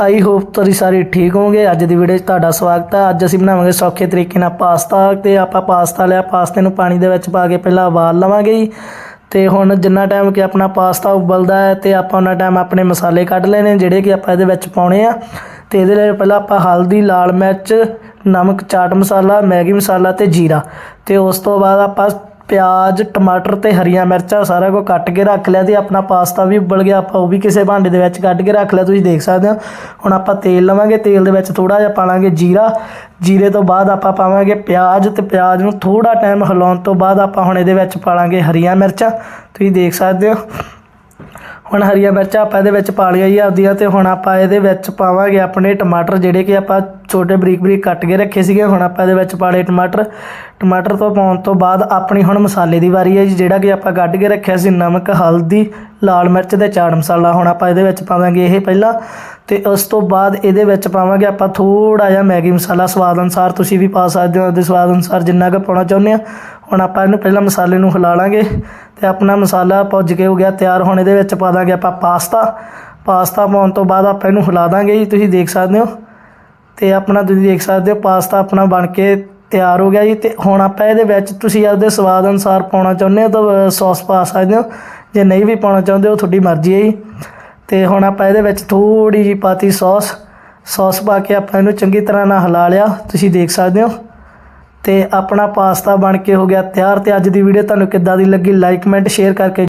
I hope ਤੁਸੀਂ ਸਾਰੇ ਠੀਕ ਹੋਵੋਗੇ। ਅੱਜ ਦੀ ਵੀਡੀਓ 'ਚ ਤੁਹਾਡਾ ਸਵਾਗਤ ਹੈ ਅੱਜ ਅਸੀਂ ਬਣਾਵਾਂਗੇ ਸੌਖੇ ਤਰੀਕੇ ਨਾਲ ਪਾਸਤਾ ਤੇ ਆਪਾਂ ਪਾਸਤਾ ਲਿਆ। ਪਾਸਤੇ ਨੂੰ ਪਾਣੀ ਦੇ ਵਿੱਚ ਪਾ ਕੇ ਪਹਿਲਾਂ ਉਬਾਲ ਲਵਾਂਗੇ ਜੀ। ਤੇ ਹੁਣ ਜਿੰਨਾ ਟਾਈਮ ਕਿ ਆਪਣਾ ਪਾਸਤਾ ਉਬਲਦਾ ਹੈ ਤੇ ਆਪਾਂ ਉਹਨਾਂ ਟਾਈਮ ਆਪਣੇ ਮਸਾਲੇ ਕੱਢ ਲੈਣੇ ਜਿਹੜੇ ਕਿ ਆਪਾਂ ਇਹਦੇ ਵਿੱਚ ਪਾਉਣੇ ਆ। ਤੇ ਇਹਦੇ ਲਈ ਪਹਿਲਾਂ ਆਪਾਂ ਹਲਦੀ, ਲਾਲ ਮਿਰਚ, ਨਮਕ, ਚਾਟ ਮਸਾਲਾ, ਮੈਗੀ ਮਸਾਲਾ ਤੇ ਜੀਰਾ। ਤੇ ਉਸ ਤੋਂ ਬਾਅਦ ਆਪਾਂ ਪਿਆਜ਼, ਟਮਾਟਰ ਤੇ ਹਰੀਆਂ ਮਿਰਚਾਂ ਸਾਰਾ ਕੁਝ ਕੱਟ ਕੇ ਰੱਖ ਲਿਆ ਤੇ ਆਪਣਾ ਪਾਸਤਾ ਵੀ ਉਬਲ ਗਿਆ। ਆਪਾਂ ਉਹ ਵੀ ਕਿਸੇ ਭਾਂਡੇ ਦੇ ਵਿੱਚ ਕੱਢ ਕੇ ਰੱਖ ਲਿਆ, ਤੁਸੀਂ ਦੇਖ ਸਕਦੇ ਹੋ। ਹੁਣ ਆਪਾਂ ਤੇਲ ਲਵਾਂਗੇ, ਤੇਲ ਦੇ ਵਿੱਚ ਥੋੜਾ ਜਿਹਾ ਪਾਲਾਂਗੇ ਜੀਰਾ। ਜੀਰੇ ਤੋਂ ਬਾਅਦ ਆਪਾਂ ਪਾਵਾਂਗੇ ਪਿਆਜ਼ ਤੇ ਪਿਆਜ਼ ਨੂੰ ਥੋੜਾ ਟਾਈਮ ਹਿਲਾਉਣ ਤੋਂ ਬਾਅਦ ਆਪਾਂ ਹੁਣ ਇਹਦੇ ਵਿੱਚ ਪਾਲਾਂਗੇ ਹਰੀਆਂ ਮਿਰਚਾਂ। ਤੁਸੀਂ ਦੇਖ ਸਕਦੇ ਹੋ। ਹੁਣ ਹਰੀਆਂ ਮਿਰਚਾਂ ਆਪਾਂ ਇਹਦੇ ਵਿੱਚ ਪਾ ਲਈਆਂ ਜੀ ਆਪਦੀਆਂ ਤੇ ਹੁਣ ਆਪਾਂ ਇਹਦੇ ਵਿੱਚ ਪਾਵਾਂਗੇ ਆਪਣੇ ਟਮਾਟਰ ਜਿਹੜੇ ਕਿ ਆਪਾਂ ਛੋਟੇ ਬਰੀਕ ਬਰੀਕ ਕੱਟ ਕੇ ਰੱਖੇ ਸੀਗੇ। ਹੁਣ ਆਪਾਂ ਇਹਦੇ ਵਿੱਚ ਪਾਲੇ ਟਮਾਟਰ। ਟਮਾਟਰ ਤੋਂ ਪਾਉਣ ਤੋਂ ਬਾਅਦ ਆਪਣੀ ਹੁਣ ਮਸਾਲੇ ਦੀ ਵਾਰੀ ਹੈ ਜੀ, ਜਿਹੜਾ ਕਿ ਆਪਾਂ ਕੱਢ ਕੇ ਰੱਖਿਆ ਸੀ ਨਮਕ, ਹਲਦੀ, ਲਾਲ ਮਿਰਚ ਤੇ ਚਾਟ ਮਸਾਲਾ। ਹੁਣ ਆਪਾਂ ਇਹਦੇ ਵਿੱਚ ਪਾਵਾਂਗੇ ਇਹ ਪਹਿਲਾਂ ਤੇ ਉਸ ਤੋਂ ਬਾਅਦ ਇਹਦੇ ਵਿੱਚ ਪਾਵਾਂਗੇ ਆਪਾਂ ਥੋੜਾ ਜਿਹਾ ਮੈਗੀ ਮਸਾਲਾ। ਸਵਾਦ ਅਨੁਸਾਰ ਤੁਸੀਂ ਵੀ ਪਾ ਸਕਦੇ ਹੋ ਆਪਦੇ ਸਵਾਦ ਅਨੁਸਾਰ ਜਿੰਨਾ ਕੁ ਪਾਉਣਾ ਚਾਹੁੰਦੇ ਆ ਹੁਣ ਆਪਾਂ ਇਹਨੂੰ ਪਹਿਲਾਂ ਮਸਾਲੇ ਨੂੰ ਹਿਲਾ ਲਾਂਗੇ ਤੇ ਆਪਣਾ ਮਸਾਲਾ ਭੁੱਜ ਕੇ ਹੋ ਗਿਆ ਤਿਆਰ। ਹੁਣ ਇਹਦੇ ਵਿੱਚ ਪਾ ਦਾਂਗੇ ਆਪਾਂ ਪਾਸਤਾ। ਪਾਸਤਾ ਪਾਉਣ ਤੋਂ ਬਾਅਦ ਆਪਾਂ ਇਹਨੂੰ ਹਿਲਾ ਦਾਂਗੇ ਜੀ। ਤੁਸੀਂ ਦੇਖ ਸਕਦੇ ਹੋ ਤੇ ਆਪਣਾ ਤੁਸੀਂ ਦੇਖ ਸਕਦੇ ਹੋ, ਪਾਸਤਾ ਆਪਣਾ ਬਣ ਕੇ ਤਿਆਰ ਹੋ ਗਿਆ ਜੀ। ਤੇ ਹੁਣ ਆਪਾਂ ਇਹਦੇ ਵਿੱਚ ਤੁਸੀਂ ਆਪਦੇ ਸਵਾਦ ਅਨੁਸਾਰ ਪਾਉਣਾ ਚਾਹੁੰਦੇ ਹੋ ਤਾਂ ਸੌਸ ਪਾ ਸਕਦੇ ਹੋ। ਜੇ ਨਹੀਂ ਵੀ ਪਾਉਣਾ ਚਾਹੁੰਦੇ ਹੋ ਤੁਹਾਡੀ ਮਰਜ਼ੀ ਹੈ ਜੀ। ਤੇ ਹੁਣ ਆਪਾਂ ਇਹਦੇ ਵਿੱਚ ਥੋੜੀ ਜਿਹੀ ਪਾਤੀ ਸੌਸ। ਸੌਸ ਪਾ ਕੇ ਆਪਾਂ ਇਹਨੂੰ ਚੰਗੀ ਤਰ੍ਹਾਂ ਨਾਲ ਹਿਲਾ ਲਿਆ, ਤੁਸੀਂ ਦੇਖ ਸਕਦੇ ਹੋ। ਤੇ ਆਪਣਾ ਪਾਸਤਾ ਬਣ ਕੇ ਹੋ ਗਿਆ ਤਿਆਰ। ਤੇ ਅੱਜ ਦੀ ਵੀਡੀਓ ਤੁਹਾਨੂੰ ਕਿੱਦਾਂ ਦੀ ਲੱਗੀ ਲਾਈਕ ਕਮੈਂਟ ਸ਼ੇਅਰ ਕਰਕੇ